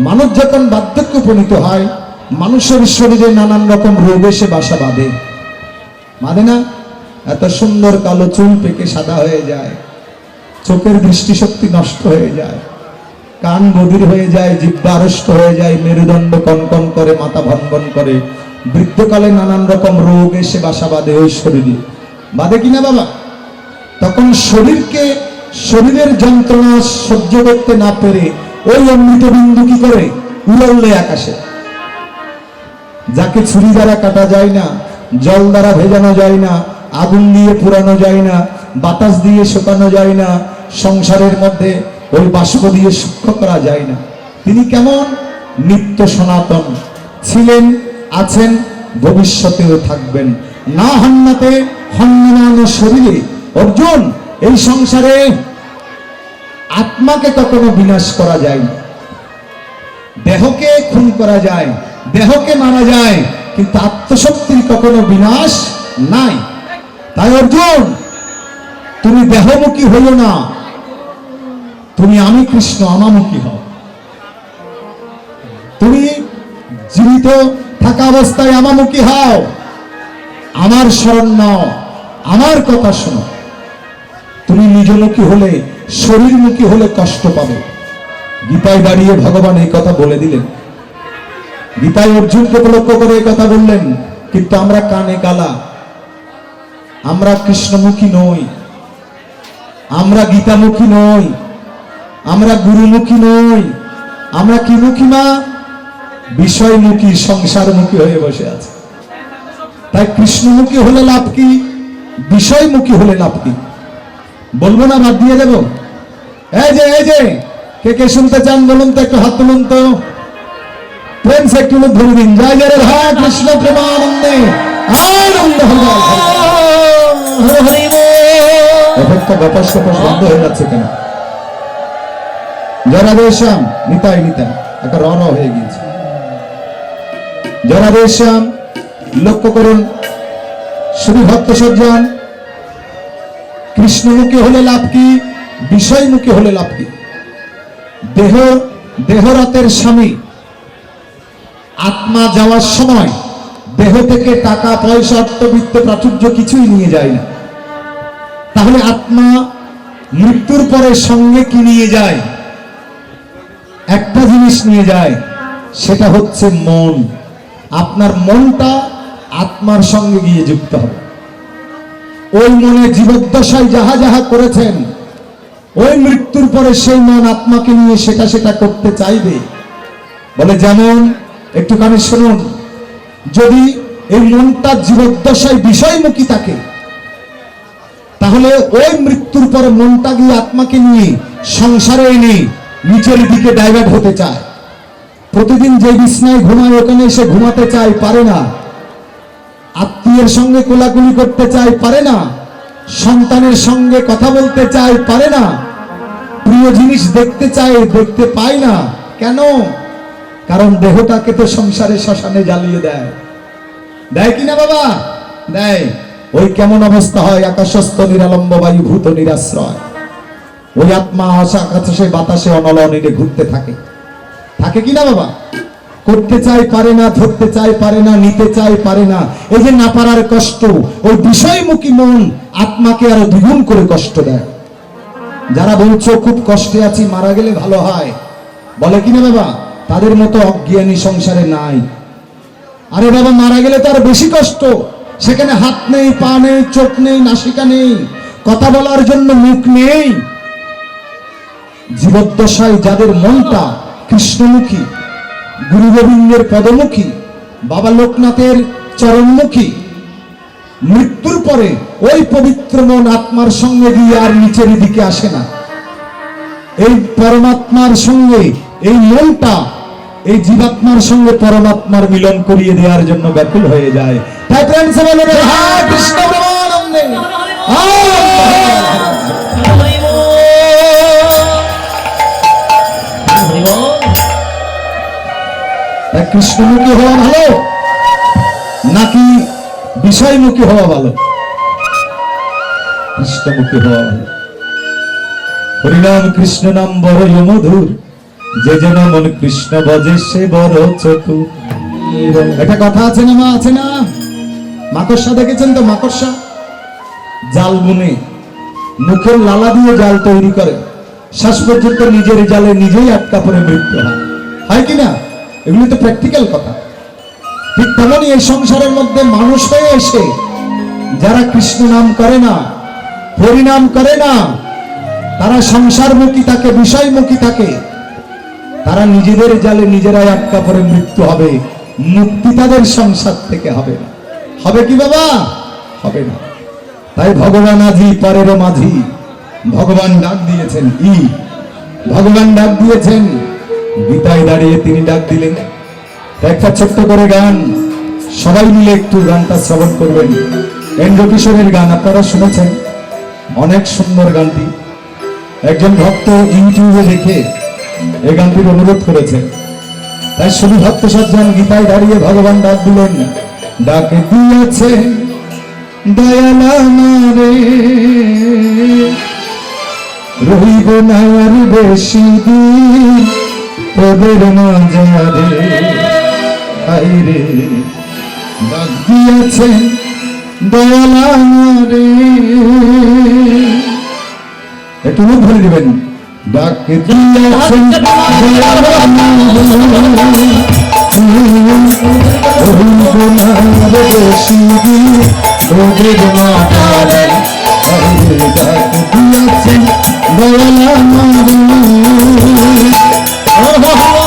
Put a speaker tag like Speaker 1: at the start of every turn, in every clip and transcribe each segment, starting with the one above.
Speaker 1: মানুষ যখন বার্ধক্য উপনীত হয়, মানুষের শরীরে নানান রকম রোগ এসে বাসা বাঁধে। বাঁধে না? এত সুন্দর কালো চুল পেকে সাদা হয়ে যায়। চোখের দৃষ্টিশক্তি নষ্ট হয়ে যায়। কান বধির হয়ে যায়, জিব্বা আড়ষ্ট হয়ে যায়, মেরুদণ্ড কনকন করে, মাথা ভনভন করে। বৃদ্ধকালে নানান রকম রোগ এসে বাসা বাঁধে ওই শরীরে। বাঁধে কিনা বাবা? তখন শরীরকে, শরীরের যন্ত্রণা সহ্য করতে না পেরে ওই অমৃত বিন্দু কি করে? উড়লে আকাশে। যাকে ছুরি দ্বারা কাটা যায় না, জল দ্বারা ভেজানো যায় না, আগুন দিয়ে পুরানো যায় না, বাতাস দিয়ে শুকানো যায় না, সংসারের মধ্যে ওই বাষ্প দিয়ে সূক্ষ্ম করা যায় না। তিনি কেমন? নিত্য সনাতন। ছিলেন, আছেন, ভবিষ্যতেও থাকবেন। না হান্নাতে হন্যমানো শরীরে। অর্জুন, এই সংসারে আত্মাকে কখনো বিনাশ করা যায় দেহকে খুন করা যায়, দেহকে মারা যায়, কিন্তু আত্মশক্তির কখনো বিনাশ নাই। তাই অর্জুন, তুমি দেহমুখী হইও না। তুমি আমি কৃষ্ণ, আমামুখী হও। তুমি জীবিত থাকা অবস্থায় আমামুখী হও। আমার স্মরণ নাও, আমার কথা শোনো। তুমি নিজমুখী হলে, শরীরমুখী হলে কষ্ট পাবে। গীতায় দাঁড়িয়ে ভগবান এই কথা বলে দিলেন। গীতায় অর্জুনকে লক্ষ্য করে এই কথা বললেন, কিন্তু আমরা কানে কালা। আমরা কৃষ্ণমুখী নই। আমরা গীতামুখী নই। আমরা গুরুমুখী নই। আমরা কি মুখী মা? বিষয়মুখী, সংসারমুখী হয়ে বসে আছে। তাই কৃষ্ণমুখী হলে লাভ কি? বিষয়মুখী হলে লাভ কি? বলব না বাদ দিয়ে দেবো। এই যে এই যে কে কে শুনতে চান বলুন তো একটু হাত তুলুন তো। প্রেম সে একটু ধরে দিন। জয় জয় রাধা কৃষ্ণ প্রেমানন্দে। আনন্দ এফেক্টটা গপাস গপাস বন্ধ হয়ে যাচ্ছে কেন? জরাদেশ্যাম নিতাই নিতাই। একটা র র হয়ে গিয়েছে। জরাদেশ্যাম লক্ষ্য করুন। শুধু ভক্ত সজ্জন কৃষ্ণমুখী হলে লাভ কি? বিষয়মুখী হলে লাভ কি? দেহ, দেহরতের স্বামী। আত্মা যাওয়ার সময় দেহ থেকে টাকা, পয়সা, অর্থবিত্ত, প্রাচুর্য কিছুই নিয়ে যায় না। তাহলে আত্মা মৃত্যুর পরে সঙ্গে কি নিয়ে যায়? একটা জিনিস নিয়ে যায়, সেটা হচ্ছে মন। আপনার মনটা আত্মার সঙ্গে গিয়ে যুক্ত হবে। ওই মনে জীবদ্দশায় যাহা যাহা করেছেন, ওই মৃত্যুর পরে সেই মন আত্মাকে নিয়ে সেটা সেটা করতে চাইবে। বলে, যেমন, একটুখানি শুনুন, যদি এই মনটা জীবদ্দশায় বিষয়মুখী থাকে, তাহলে ওই মৃত্যুর পরে মনটা গিয়ে আত্মাকে নিয়ে সংসারে এনে নিচের দিকে ডাইভার্ট হতে চায়। প্রতিদিন যে বিছনায় ঘুমায়, ওখানে এসে ঘুমাতে চায়, পারে না। আত্মীয়ের সঙ্গে কোলাকুলি করতে চায় পারে না, সন্তানের সঙ্গে কথা বলতে চায় পারে না, প্রিয় জিনিস দেখতে চায়, দেখতে পায় না। কেন? কারণ দেহটাকে তো সংসারে শ্মশানে জ্বালিয়ে দেয়। দেয় কিনা বাবা? দেয়। ওই কেমন অবস্থা হয়? আকাশস্থ, নিরালম্ব বায়ু, ভূত, নিরাশ্রয়। ওই আত্মা আশা, আকাশে, বাতাসে অনলনীরে ঘুরতে থাকে। থাকে কিনা বাবা? করতে চাই পারে না, ধরতে চাই পারে না, নিতে চাই পারে না। এই যে না পারার কষ্ট, ওই বিষয়মুখী মন আত্মাকে আরও দ্বিগুণ করে কষ্ট দেয়। যারা বলছো, খুব কষ্টে আছি, মারা গেলে ভালো হয়। বলে কিনা বাবা? তাদের মতো অজ্ঞানী সংসারে নাই। আরে বাবা, মারা গেলে তো আর বেশি কষ্ট। সেখানে হাত নেই, পা নেই, চোখ নেই নাসিকা নেই। কথা বলার জন্য মুখ নেই। জীবদ্দশায় যাদের মনটা কৃষ্ণমুখী গুরু গোবিন্দের পদমুখী, বাবা লোকনাথের চরণমুখী। মৃত্যুর পরে ওই পবিত্র মন আত্মার সঙ্গে গিয়ে আর নিচের দিকে আসে না। এই পরমাত্মার সঙ্গে, এই মনটা, এই জীবাত্মার সঙ্গে পরমাত্মার মিলন করিয়ে দেওয়ার জন্য ব্যাকুল হয়ে যায়। তাই প্রেম সে বলে রাধা কৃষ্ণ কৃষ্ণমুখী হওয়া ভালো? নাকি বিষয়মুখী হওয়া ভালো? কৃষ্ণমুখী হওয়া ভালো। হরিনাম কৃষ্ণ নাম বড় মধুর, যে যেন মন কৃষ্ণ ভজে সে বড় চতুর। একটা কথা আছে না মা? আছে না? মাকড়সা দেখেছেন তো মাকড়সা? জাল বুনে, মুখের লালা দিয়ে জাল তৈরি করে। শেষ পর্যন্ত নিজের জালে নিজেই আটকা পড়ে মৃত্যু হয়। হয় কি না? এগুলি তো প্র্যাকটিক্যাল কথা। ঠিক তেমনই এই সংসারের মধ্যে মানুষ হয়ে এসে যারা কৃষ্ণ নাম করে না হরিনাম করে না, তারা সংসারমুখী থাকে, বিষয়মুখী থাকে, তারা নিজেদের জালে নিজেরাই আটকা পড়ে মৃত্যু হবে, মুক্তি তাদের সংসার থেকে হবে না। হবে কি বাবা? হবে না। তাই ভগবান আজি পরের মাঝি, ভগবান ডাক দিয়েছেন ই, ভগবান ডাক দিয়েছেন গীতায় দাঁড়িয়ে তিনি ডাক দিলেন, একটা ছোট্ট করে গান, সবাই মিলে একটু গানটা শ্রবণ করবেন। এন্দ্র কিশোরের গান আপনারা শুনেছেন, অনেক সুন্দর গানটি। একজন ভক্ত ইউটিউবে দেখে এই গানটির অনুরোধ করেছেন। তাই শুধু ভক্ত সজ্জন গীতায় দাঁড়িয়ে ভগবান ডাক দিলেন, ডাকে দিয়েছে রহিব না আর বেশি দিন তোদের মাঝারে। হাইরে ডাক দিয়েছেন দয়ালা রে একটু মুখ ভরে দিবেন ডাক দিয়েছেন হাইরে ডাক দিয়েছেন 服好。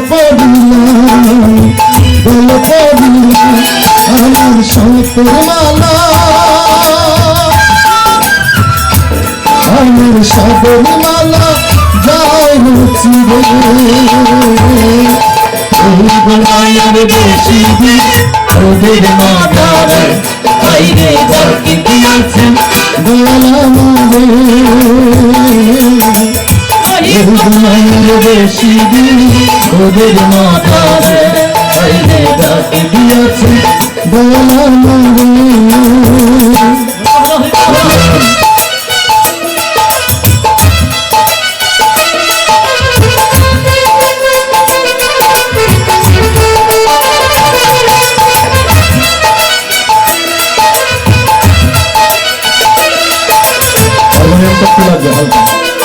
Speaker 1: গলে গলে পড়িলাম আমার শঙ্কর মালা আমার সাগর মালা যাই চিরে
Speaker 2: মায়ের বেশি ওদের মাতারে বাইরে যাকে দিয়েছেন মায়ের বেশি ওদের মাতারে বাইরে যাকে দিয়েছেন
Speaker 1: হারমোনিয়ামটা কি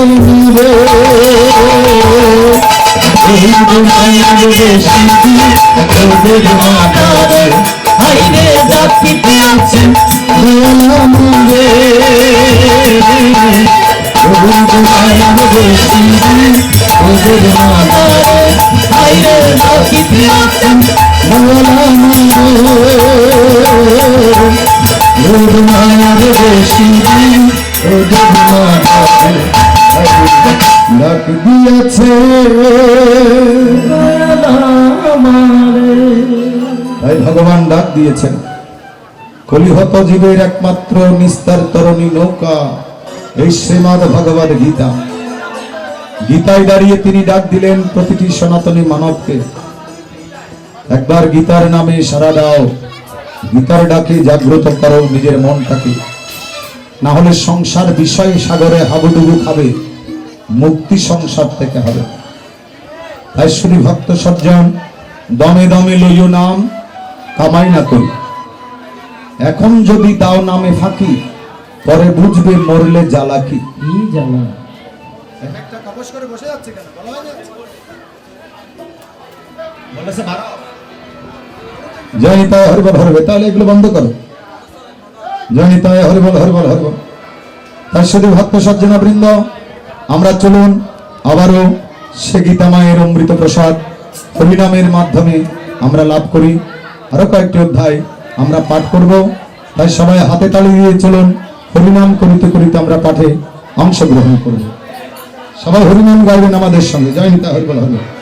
Speaker 1: কে হবে রে
Speaker 2: মায়ের বেশি ওদের মাতারে বাইরে যাকে দিয়েছেন মায়ের বেশি দিন ওদের মাতারে বাইরে যাকে দিয়েছেন মায়ের বেশি দিন ওদের মা ডাকে
Speaker 1: ডাক দিয়েছে তাই ভগবান ডাক দিয়েছেন। কলিহত জীবের একমাত্র নিস্তার তরণী নৌকা, এই শ্রীমদ ভগবদ গীতা। গীতায় দাঁড়িয়ে তিনি ডাক দিলেন প্রতিটি সনাতনী মানবকে। একবার গীতার নামে সারা দাও। গীতার ডাকে জাগ্রত করো নিজের মনটাকে। না হলে সংসার বিষয় সাগরে হাবুডুবু খাবে। মুক্তি সংসার থেকে হবে। তাই শ্রী ভক্ত সজ্জন দমে দমে লইও নাম কামাই না করি। এখন যদি দাও নামে ফাঁকি পরে বুঝবে মরলে জ্বালা কি?
Speaker 2: জ্বালা?
Speaker 1: একটা কবস করে বসে যাচ্ছে কেন? বলা হয়ে বলেছে জয়নিতায় হরিবল হরবে তাহলে এগুলো বন্ধ করো। জয়নিতায় হরিবল হরিবল হরিবল। তাই শুধু ভক্ত সজ্জনা বৃন্দ আমরা চলুন আবারও সে গীতা মায়ের অমৃত প্রসাদ হরিনামের মাধ্যমে আমরা লাভ করি। আরও কয়েকটি অধ্যায় আমরা পাঠ করব। তাই সবাই হাতে তালি দিয়ে চলুন, হরিনাম করিতে করিতে আমরা পাঠে অংশগ্রহণ করব। সবাই হরিনাম গাইবেন আমাদের সঙ্গে। জয় হিতা হরিবল হরিবল